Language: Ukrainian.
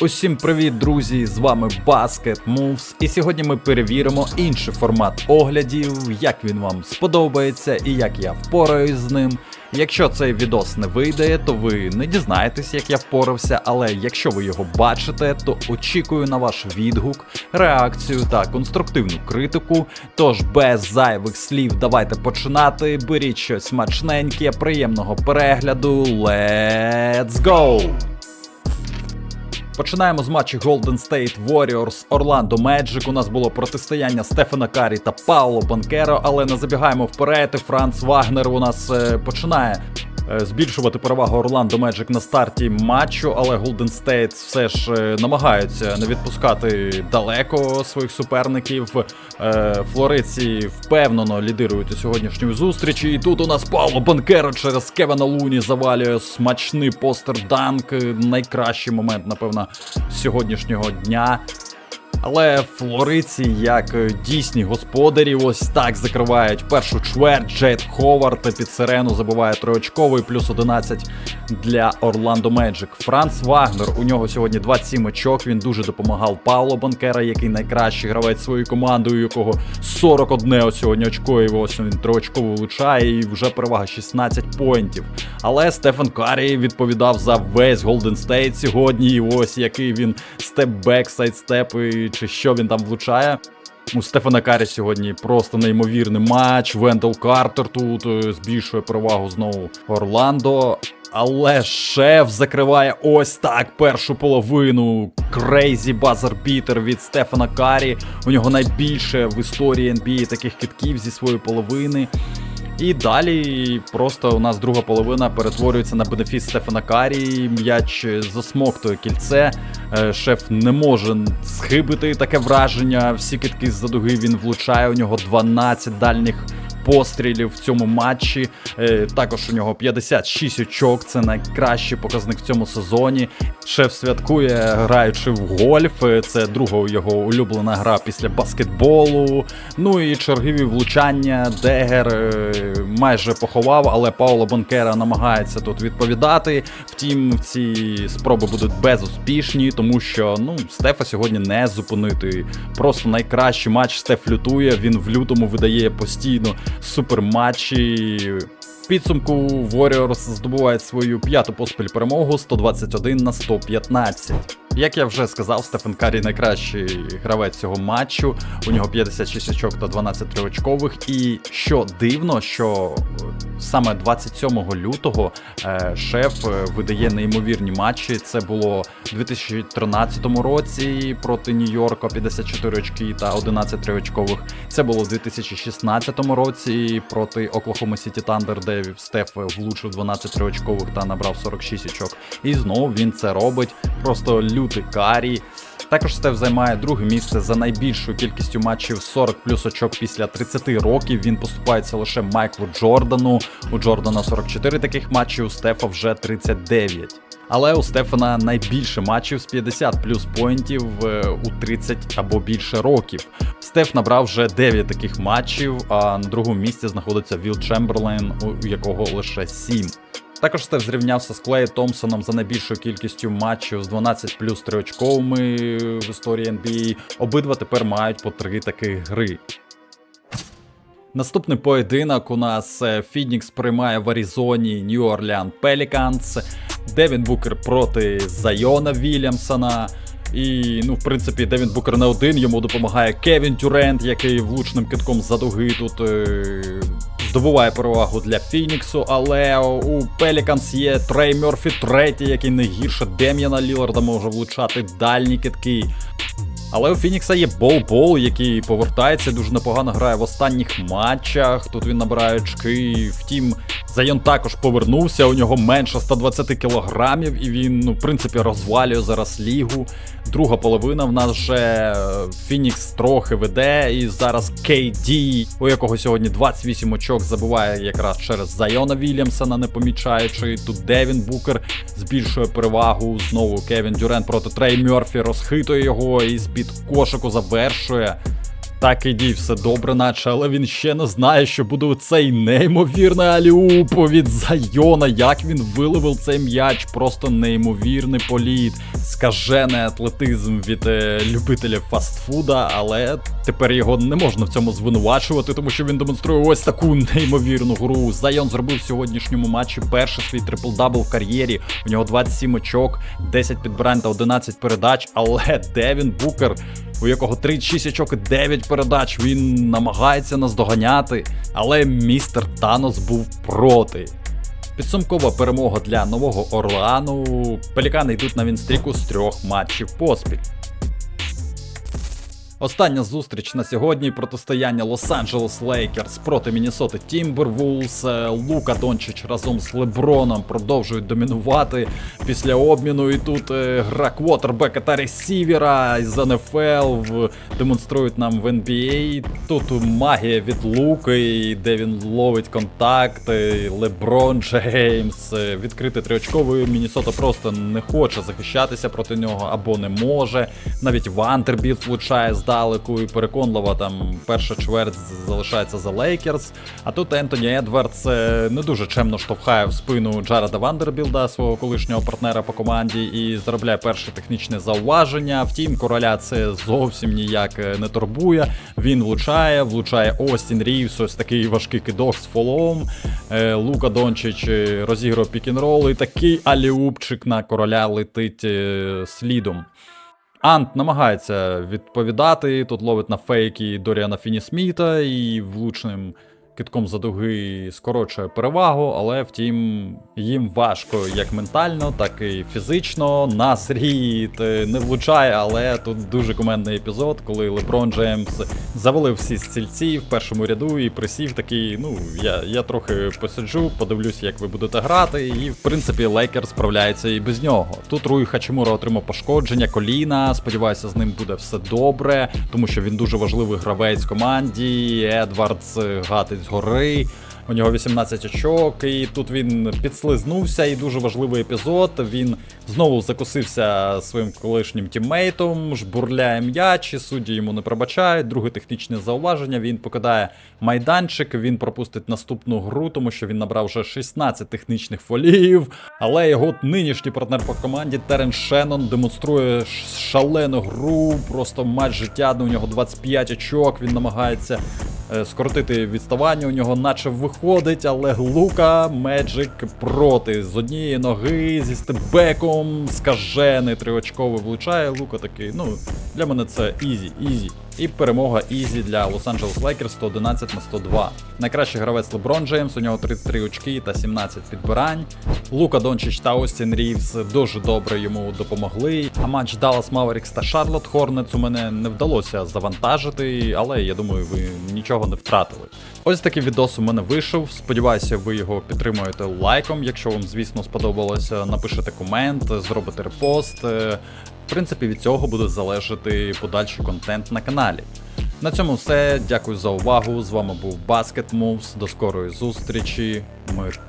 Усім привіт, друзі! З вами Basket Moves. І сьогодні ми перевіримо інший формат оглядів, як він вам сподобається і як я впораюсь з ним. Якщо цей відос не вийде, то ви не дізнаєтесь, як я впорався, але якщо ви його бачите, то очікую на ваш відгук, реакцію та конструктивну критику. Тож без зайвих слів давайте починати. Беріть щось смачненьке, приємного перегляду. Let's go! Починаємо з матчу Golden State Warriors Orlando Magic. У нас було протистояння Стефана Карі та Пауло Банкеро, але не забігаємо вперед. Франц Вагнер у нас е, починає збільшувати перевагу Орландо Magic на старті матчу, але Golden State все ж е, намагаються не відпускати далеко своїх суперників. Е, Флориці впевнено лідирують у сьогоднішньої зустрічі. І тут у нас Пауло Банкеро через Кевана Луні завалює смачний постер данк. Найкращий момент, напевно, сьогоднішнього дня. Але флориці, як е, дійсні господарі, ось так закривають першу чверть. Джейд Ховард під сирену забиває триочковий, плюс 11 для Орландо Меджик. Франц Вагнер. У нього сьогодні 27 очок. Він дуже допомагав Пауло Банкера, який найкращий гравець своєю командою, якого 41 ось сьогодні очко. І ось він триочково влучає, і вже перевага 16 поінтів. Але Стефан Карі відповідав за весь Голден Стейт сьогодні. І ось який він степ-бек, сайдстеп і чи що він там влучає. У Стефана Карі сьогодні просто неймовірний матч. Вендел Картер тут е, збільшує перевагу знову Орландо. Але шеф закриває ось так першу половину. Крейзі базер-бітер від Стефана Карі. У нього найбільше в історії NBA таких китків зі своєї половини. І далі просто у нас друга половина перетворюється на бенефіс Стефана Карі. М'яч засмоктує кільце. Е, Шеф не може схибити таке враження. Всі китки з-за дуги він влучає. У нього 12 дальніх пострілів в цьому матчі. Е, Також у нього 56 очок. Це найкращий показник в цьому сезоні. Шеф святкує, граючи в гольф. Е, Це друга його улюблена гра після баскетболу. Ну і чергові влучання. Дегер е, майже поховав, але Пауло Бонкера намагається тут відповідати. Втім, ці спроби будуть безуспішні, тому що ну Стефа сьогодні не зупинити. Просто найкращий матч Стеф лютує. Він в лютому видає постійно суперматчі. Підсумку Warriors здобувають свою п'яту поспіль перемогу 121 на 115. Як я вже сказав, Стефен Карі найкращий гравець цього матчу. У нього 56 очок та 12 триочкових. І що дивно, що саме 27 лютого е, шеф е, видає неймовірні матчі. Це було у 2013 році проти Нью-Йорка 54 очки та 11 триочкових. Це було в 2016 році проти Оклахома Сіті Тандер, де Стеф влучив 12 триочкових та набрав 46 очок. І знову він це робить. Просто лютий карі. Також Стеф займає друге місце за найбільшою кількістю матчів 40 плюс очок після 30 років. Він поступається лише Майклу Джордану. У Джордана 44 таких матчів, у Стефа вже 39. Але у Стефана найбільше матчів з 50 плюс поінтів е, у 30 або більше років. Стеф набрав вже 9 таких матчів, а на другому місці знаходиться Віл Чемберлен, у якого лише 7. Також Стеф зрівнявся з Клеєм Томпсоном за найбільшою кількістю матчів з 12 плюс триочковими в історії NBA. Обидва тепер мають по три таких гри. Наступний поєдинок у нас е, Фінікс приймає в Аризоні Нью Орлеан Пеліканс. Девін Букер проти Зайона Вільямсона. І, ну, в принципі, Девін Букер не один, йому допомагає Кевін Тюрент, який влучним китком з дуги тут е здобуває перевагу для Фініксу. Але у Пеліканс є Трей Мерфі третій, який не гірше Дем'яна Ліларда може влучати дальні китки. Але у Фінікса є Бол-Бол, який повертається, дуже непогано грає в останніх матчах. Тут він набирає очки. Втім, Зайон також повернувся. У нього менше 120 кілограмів, і він, ну, в принципі, розвалює зараз лігу. Друга половина в нас вже Фінікс трохи веде. І зараз KD, у якого сьогодні 28 очок, забуває якраз через Зайона Вільямсона, не помічаючи. Тут Девін Букер збільшує перевагу. Знову Кевін Дюрен проти Трей Мерфі розхитує його і з-під кошику завершує. Так і дій, все добре, наче, але він ще не знає, що буде цей неймовірний аліуп від Зайона. Як він виливив цей м'яч, просто неймовірний політ, скажений атлетизм від е, любителів фастфуда, але тепер його не можна в цьому звинувачувати, тому що він демонструє ось таку неймовірну гру. Зайон зробив в сьогоднішньому матчі перший свій трипл-дабл в кар'єрі. У нього 27 очок, 10 підбирань та 11 передач. Але Девін Букер, у якого 36 очок і 9 передач, він намагається наздоганяти. Але містер Танос був проти. Підсумкова перемога для нового Орлеану. Пелікани йдуть на вінстріку з трьох матчів поспіль. Остання зустріч на сьогодні протистояння Лос-Анджелес Лейкерс проти Міннесоти Тімбервулс. Е, Лука Дончич разом з Леброном продовжують домінувати після обміну. І тут е, гра квотербека та ресівера з НФЛ демонструють нам в NBA. Тут магія від Луки, де він ловить контакти. Леброн Джеймс. е, Відкрити триочковий Міннесота просто не хоче захищатися проти нього або не може. Навіть Вантербіт влучає здалеку і переконливо там перша чверть залишається за Лейкерс. А тут Ентоні Едвардс е, не дуже чемно штовхає в спину Джареда Вандербілда, свого колишнього партнера по команді, і заробляє перше технічне зауваження. Втім, короля це зовсім ніяк е, не турбує. Він влучає, влучає Остін Рівс, ось такий важкий кидок з фолом. Е, Лука Дончич розігрує пікінрол, і такий аліупчик на короля летить слідом. Ант намагається відповідати. Тут ловить на фейки Доріана Фінісміта і влучним китком за дуги скорочує перевагу, але втім їм важко як ментально, так і фізично. Нас Рід е, не влучає, але тут дуже кумедний епізод, коли Леброн Джеймс завалив всі стільці в першому ряду і присів такий. Ну я, я трохи посиджу, подивлюсь, як ви будете грати. І в принципі Лейкер справляється і без нього. Тут Руй Хачимура отримав пошкодження коліна. Сподіваюся, з ним буде все добре, тому що він дуже важливий гравець команді. Едвардс е, гатить згори. У нього 18 очок, і тут він підслизнувся, і дуже важливий епізод. Він знову закусився своїм колишнім тіммейтом, жбурляє м'яч, і судді йому не пробачають. Друге технічне зауваження. Він покидає майданчик, він пропустить наступну гру, тому що він набрав вже 16 технічних фолів. Але його нинішній партнер по команді Терен Шеннон демонструє шалену гру, просто матч життя. У нього 25 очок. Він намагається е, скоротити відставання. У нього наче виходить, але Лука Меджик проти з однієї ноги зі стебеком скажений триочковий влучає. Лука такий. Ну для мене це ізі, ізі. І перемога ізі для Лос-Анджелес Лейкерс 111 на 102. Найкращий гравець Леброн Джеймс, у нього 33 очки та 17 підбирань. Лука Дончич та Остін Рівс дуже добре йому допомогли. А матч Dallas Mavericks та Charlotte Hornets у мене не вдалося завантажити, але я думаю, ви нічого не втратили. Ось такий відос у мене вийшов. Сподіваюся, ви його підтримуєте лайком. Якщо вам, звісно, сподобалося, напишете комент, зробите репост. В принципі, від цього буде залежати подальший контент на каналі. На цьому все. Дякую за увагу. З вами був Basket Moves. До скорої зустрічі. Мир.